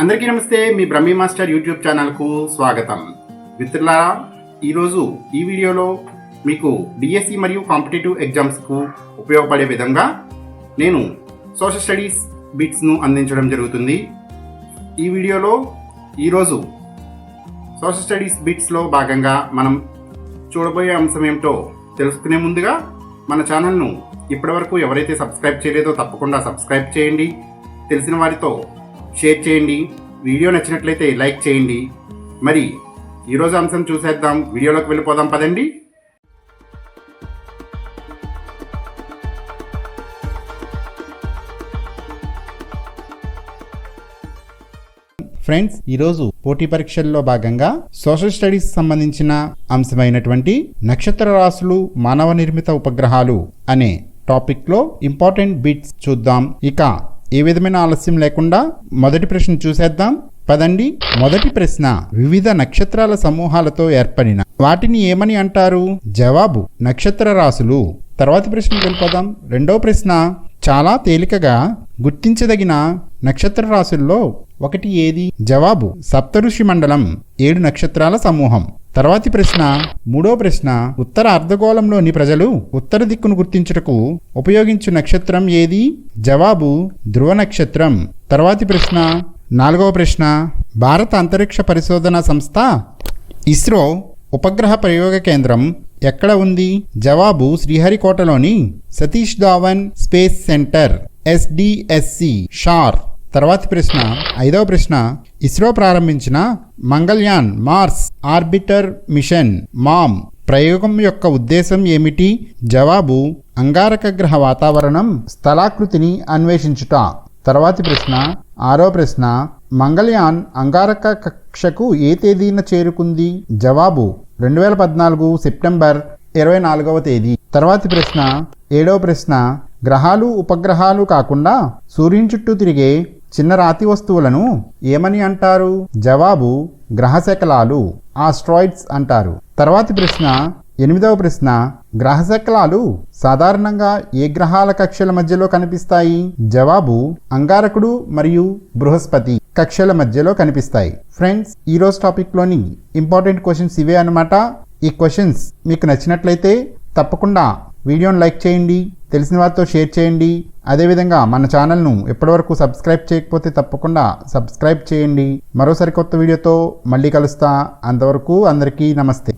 అందరికీ నమస్తే మీ Brahmi master YouTube ఛానల్కు స్వాగతం. మిత్రులారా ఈరోజు ఈ వీడియోలో మీకు డిఎస్సి మరియు కాంపిటేటివ్ ఎగ్జామ్స్కు ఉపయోగపడే విధంగా నేను సోషల్ స్టడీస్ బిట్స్ను అందించడం జరుగుతుంది. ఈ వీడియోలో ఈరోజు సోషల్ స్టడీస్ బిట్స్లో భాగంగా మనం చూడబోయే అంశం ఏమిటో తెలుసుకునే ముందుగా మన ఛానల్ను ఇప్పటివరకు ఎవరైతే సబ్స్క్రైబ్ చేయలేదో తప్పకుండా సబ్స్క్రైబ్ చేయండి. తెలిసిన వారితో షేర్ చేయండి. వీడియో నచ్చినట్లయితే లైక్ చేయండి. మరి ఈరోజు అంశం చూసేద్దాం. వీడియోలోకి వెళ్ళిపోదాం పదండి. ఫ్రెండ్స్ ఈరోజు పోటీ పరీక్షల్లో భాగంగా సోషల్ స్టడీస్ సంబంధించిన అంశమైనటువంటి నక్షత్ర రాశులు మానవ నిర్మిత ఉపగ్రహాలు అనే టాపిక్లో ఇంపార్టెంట్ బిట్స్ చూద్దాం. ఇక ఏ విధమైన ఆలస్యం లేకుండా మొదటి ప్రశ్న చూసేద్దాం. పదండి. మొదటి ప్రశ్న. వివిధ నక్షత్రాల సమూహాలతో ఏర్పడిన వాటిని ఏమని అంటారు? జవాబు. నక్షత్ర రాశులు. తర్వాతి ప్రశ్నకు వెళ్ళిపోదాం. రెండవ ప్రశ్న. చాలా తేలికగా గుర్తించదగిన నక్షత్ర రాశుల్లో ఒకటి ఏది? జవాబు. సప్తఋషి మండలం. ఏడు నక్షత్రాల సమూహం. తర్వాతి ప్రశ్న మూడో ప్రశ్న ఉత్తర అర్ధగోళంలోని ప్రజలు ఉత్తర దిక్కును గుర్తించుటకు ఉపయోగించు నక్షత్రం ఏది? జవాబు ధ్రువ నక్షత్రం. తర్వాతి ప్రశ్న నాలుగవ ప్రశ్న భారత అంతరిక్ష పరిశోధన సంస్థ ఇస్రో ఉపగ్రహ ప్రయోగ కేంద్రం ఎక్కడ ఉంది? జవాబు శ్రీహరికోటలోని Satish Dhawan space centre SDSC SHAR. తర్వాతి ప్రశ్న ఐదవ ప్రశ్న. ఇస్రో ప్రారంభించిన Mangalyaan Mars orbiter mission MOM ప్రయోగం యొక్క ఉద్దేశం ఏమిటి? జవాబు అంగారక గ్రహ వాతావరణం స్థలాకృతిని అన్వేషించుట. తర్వాతి ప్రశ్న ఆరో ప్రశ్న. మంగళయాన్ అంగారక కక్షకు ఏ తేదీన చేరుకుంది? జవాబు రెండు వేల పద్నాలుగు సెప్టెంబర్ ఇరవై నాలుగవ తేదీ. తర్వాతి ప్రశ్న ఏడవ ప్రశ్న. గ్రహాలు ఉపగ్రహాలు కాకుండా సూర్యుని చుట్టూ తిరిగే చిన్న రాతి వస్తువులను ఏమని అంటారు? జవాబు గ్రహశకలాలు ఆస్ట్రాయిడ్స్ అంటారు. తర్వాతి ప్రశ్న ఎనిమిదవ ప్రశ్న గ్రహశకలాలు సాధారణంగా ఏ గ్రహాల కక్షల మధ్యలో కనిపిస్తాయి? జవాబు అంగారకుడు మరియు బృహస్పతి కక్షల మధ్యలో కనిపిస్తాయి. ఫ్రెండ్స్ ఈరోజు టాపిక్లోని ఇంపార్టెంట్ క్వశ్చన్స్ ఇవే అనమాట ఈ క్వశ్చన్స్ మీకు నచ్చినట్లయితే తప్పకుండా వీడియోను లైక్ చేయండి. తెలిసిన వారితో షేర్ చేయండి. అదేవిధంగా మన ఛానల్ను ఎప్పటివరకు సబ్స్క్రైబ్ చేయకపోతే తప్పకుండా సబ్స్క్రైబ్ చేయండి. మరో సరికొత్త వీడియోతో మళ్ళీ కలుస్తా. అంతవరకు అందరికీ నమస్తే.